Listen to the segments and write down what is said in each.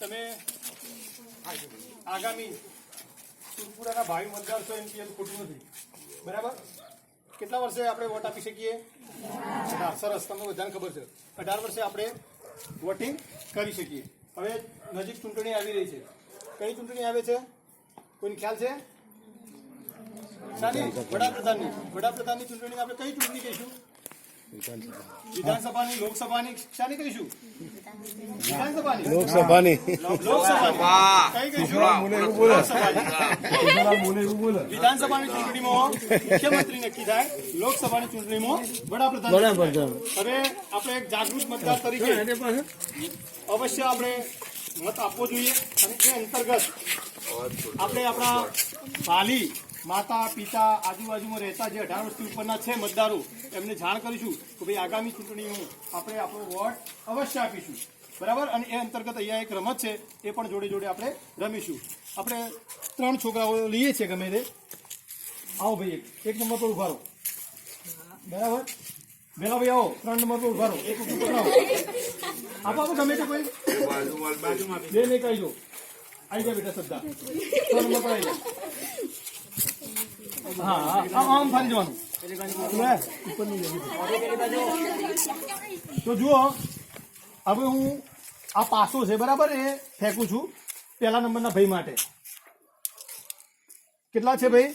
તમે આગામી સુરપુરાના ભાવિ મતદાર છો એમ કહેવું ખોટું નથી. બરાબર? કેટલા વર્ષે આપણે વોટ આપી શકીએ? અઢાર સરસ, તમને બધાને ખબર છે. અઢાર વર્ષે આપણે વોટિંગ કરી શકીએ. હવે નજીક ચૂંટણી આવી રહી છે. કઈ ચૂંટણી આવે છે? કોઈને ખ્યાલ છે? શાની વડાપ્રધાનની. વડાપ્રધાનની ચૂંટણી આપણે કઈ ચૂંટણી કહીશું? વિધાનસભાની લોકસભાની શાની કહીશું? વિધાનસભાની. લોકસભાની. લોકસભાની. કઈ કહીશું? વિધાનસભાની ચૂંટણીમાં મુખ્યમંત્રી નક્કી થાય લોકસભાની ચૂંટણીમાં વડાપ્રધાન હવે આપણે એક જાગૃત મતદાર તરીકે અવશ્ય આપણે મત આપવો જોઈએ. અને એ અંતર્ગત આપણે આપણા વાલી માતા પિતા આજુબાજુમાં રહેતા જે અઢાર વર્ષથી ઉપરના છે મતદારો એમને જાણ કરીશું કે ભાઈ આગામી ચૂંટણીમાં આપણે આપણો વોટ અવશ્ય આપીશું. બરાબર? અને એ અંતર્ગત અહીંયા એક રમત છે એ પણ જોડે જોડે આપણે રમીશું. આપણે ત્રણ છોકરાઓ લઈએ છીએ ગમે તે. આવો ભાઈ એક. નંબર પર ઊભા રહો. બરાબર? વેલા ભાઈ આવો. ત્રણ નંબર પર ઊભા રહો. એક ઉપર આવો આપો આપો ગમે તે કોઈ. બે નહીં કહીજો આવી જાય બેટા શ્રદ્ધા. ત્રણ નંબર પર આવી જાય હા, આમ ફરી જવાનું. તો જુઓ, હવે હું આ પાસો છે, બરાબર, એ ફેંકું છું પહેલા નંબરના ભાઈ માટે. કેટલા છે ભાઈ?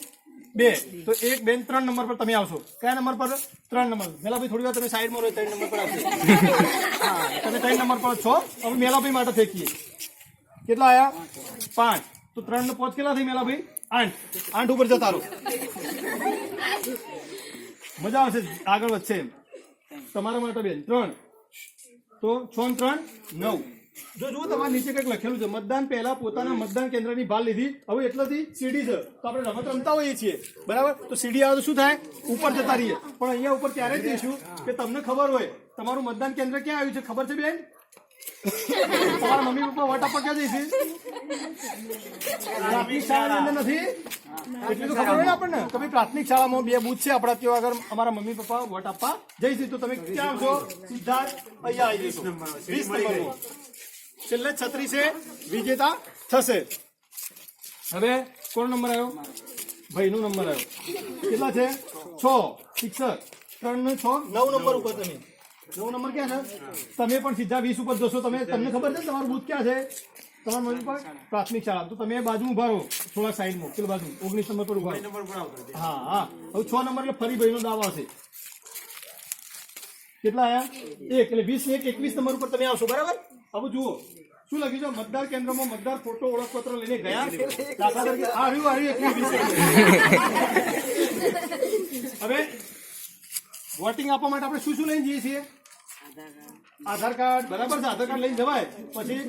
બે. તો એક બેન ત્રણ નંબર પર તમે આવશો. કયા નંબર પર? ત્રણ નંબર. મેલાભાઈ, થોડી વાર તમે સાઈડમાં રહો, ત્રણ નંબર પર આવશો હા, તમે ત્રણ નંબર પર છો. હવે મેલાભાઈ માટે ફેંકીએ. કેટલા આયા? પાંચ. તો ત્રણ ને પાંચ કેટલા થઈ, મેલાભાઈ? આઠ. આઠ ઉપર જતા રહો. મજા આવશે. આગળ વધશે તમારા માટે બેન. ત્રણ. તો છ ત્રણ, નવ. જો જુઓ, તમારે નીચે કંઈક લખેલું છે. મતદાન પહેલા પોતાના મતદાન કેન્દ્રની ભાલ લીધી. હવે એટલાથી સીડી છે. તો આપણે રમત રમતા હોઈએ છીએ. બરાબર? તો સીડી આવે તો શું થાય? ઉપર જતા રહીએ. પણ અહીંયા ઉપર ત્યારે જ દઈશું કે તમને ખબર હોય. તમારું મતદાન કેન્દ્ર ક્યાં આવ્યું છે? ખબર છે બેન? તમારા મમ્મી પપ્પા વટ ક્યાં જઈશે પ્રાથમિક શાળાની અંદર નથી? એટલી તો ખબર હોય આપણને? તમે પ્રાથમિક શાળામાં બે બુથ છે. આપણા ત્યાં આગળ અમારા મમ્મી પપ્પા વટ આપવા જઈશું તો તમે ક્યાં આવશો સીધા અહીંયા આવી જશો. વીસ નંબરમાં છેલ્લે છત્રીસે વિજેતા થશે. હવે કોણ નંબર આવ્યો? ભાઈનો નંબર આવ્યો. કેટલા છે? છ. શિક્ષક. ત્રણ છ. નવ નંબર ઉપર તમે. નવ નંબર ક્યાં છે? તમે પણ સીધા વીસ ઉપર જશો. તમે તમને ખબર છે તમારું બુથ ક્યાં છે? તમારું મમ્મી પર પ્રાથમિક શાળા. તો તમે બાજુ ઊભા રહો. થોડા સાઈડમાં પેલી બાજુ. ઓગણીસ નંબર પર ઊભા રહો. હા હા. હવે છ નંબર એટલે ફરી ભાઈનો દાવો હશે. કેટલા આયા? એક. એટલે વીસ એક એકવીસ નંબર ઉપર તમે આવશો બરાબર? હવે જુઓ. શું લખ્યું છે? મતદાર કેન્દ્રમાં મતદાર ફોટો ઓળખપત્ર લઈને ગયા? દાખલા તરીકે આ રહ્યું આ રહ્યું. એકવીસ વીસ હવે વોટિંગ આપવા માટે આપણે શું શું લઈને જઈએ છીએ? આધાર કાર્ડ બરાબર છે? આધાર કાર્ડ લઈને જવાય. પછી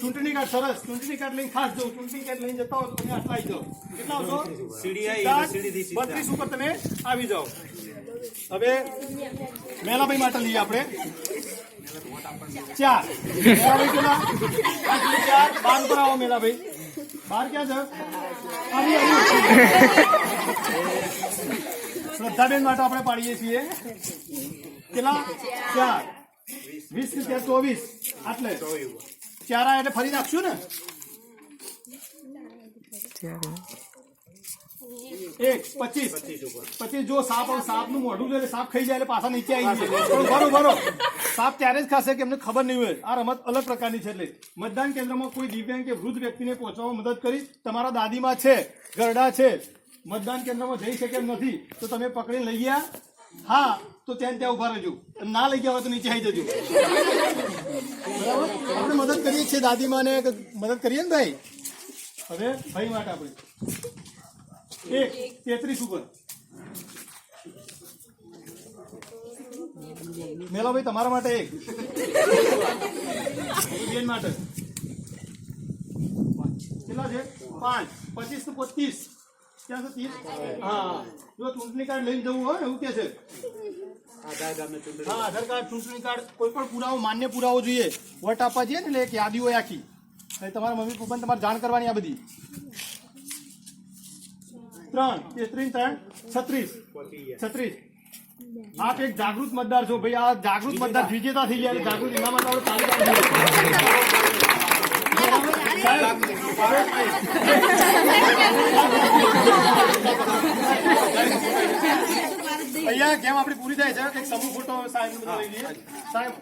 ચૂંટણી કાર્ડ સરસ. ચૂંટણી કાર્ડ લઈને ખાસ જો ચૂંટણી કાર્ડ લઈને જતા હો તો તમે આટલા આવી જાઓ. કેટલા આવશો? બત્રીસ ઉપર તમે આવી જાઓ. હવે મેલાભાઈ માટે લઈએ આપણે. ચાર. મેલાભાઈ કેટલા ચાર. બાર ઉપર આવો મેલાભાઈ. બાર ક્યાં છે? શ્રદ્ધાબેન માટે આપણે પાડીએ છીએ. કેટલા? ચાર. વીસ ને ચોવીસ. આટલે. ચાર એટલે ફરી નાખશું ને? એક, પચીસ. પચીસ, જો સાપ સાપનું મોઢું છે સાપ ખાઈ જાય એટલે પાછા નીચે આવી જાય ભરો ભરો. સાપ ત્યારે જ ખાશે કે એમને ખબર નહીં હોય. આ રમત અલગ પ્રકારની છે એટલે. મતદાન કેન્દ્રમાં કોઈ દિવ્યાંગ કે વૃદ્ધ વ્યક્તિને પહોંચવામાં મદદ કરી. તમારા દાદીમાં છે, ગરડા છે મતદાન કેન્દ્રમાં જઈ શકે એમ નથી. તો તમે પકડીને લઈ ગયા? હા, તો ત્યાં ત્યાં ઊભા રહેજો. ના લઈ ગયા હોય તો નીચે આવી જજો. બરાબર? આપણે મદદ કરીએ છીએ દાદીમાને મદદ કરીએ ને ભાઈ? હવે ભાઈ માટે આપણે. એક, તેત્રીસ ઉપર. મેલાભાઈ, તમારા માટે એક. બેન માટે. કેટલા છે? પાંચ. પચીસ તો પચીસ. ક્યાં છે ત્રીસ હા જો ચૂંટણી કાર્ડ લઈને જવું હોય ને એવું કે છે હા આધાર કાર્ડ ચૂંટણી કાર્ડ કોઈ પણ પુરાવો માન્ય પુરાવો જોઈએ વોટ આપવા જઈએ ને એટલે એક યાદી હોય આખી એટલે તમારા મમ્મી પપ્પાને તમારે જાણ કરવાની આ બધી ત્રણ તેત્રીસ ત્રણ છત્રીસ છત્રીસ આપ એક જાગૃત મતદાર છો ભાઈ આ જાગૃત મતદાર વિજેતા થઈ ગયા એટલે જાગૃત એના માટે આપણે તાલીમ જોઈએ. અહીંયા પૂરી થાય છે કંઈક સમૂહ ફોટો સાહેબ લઈ લઈએ સાહેબ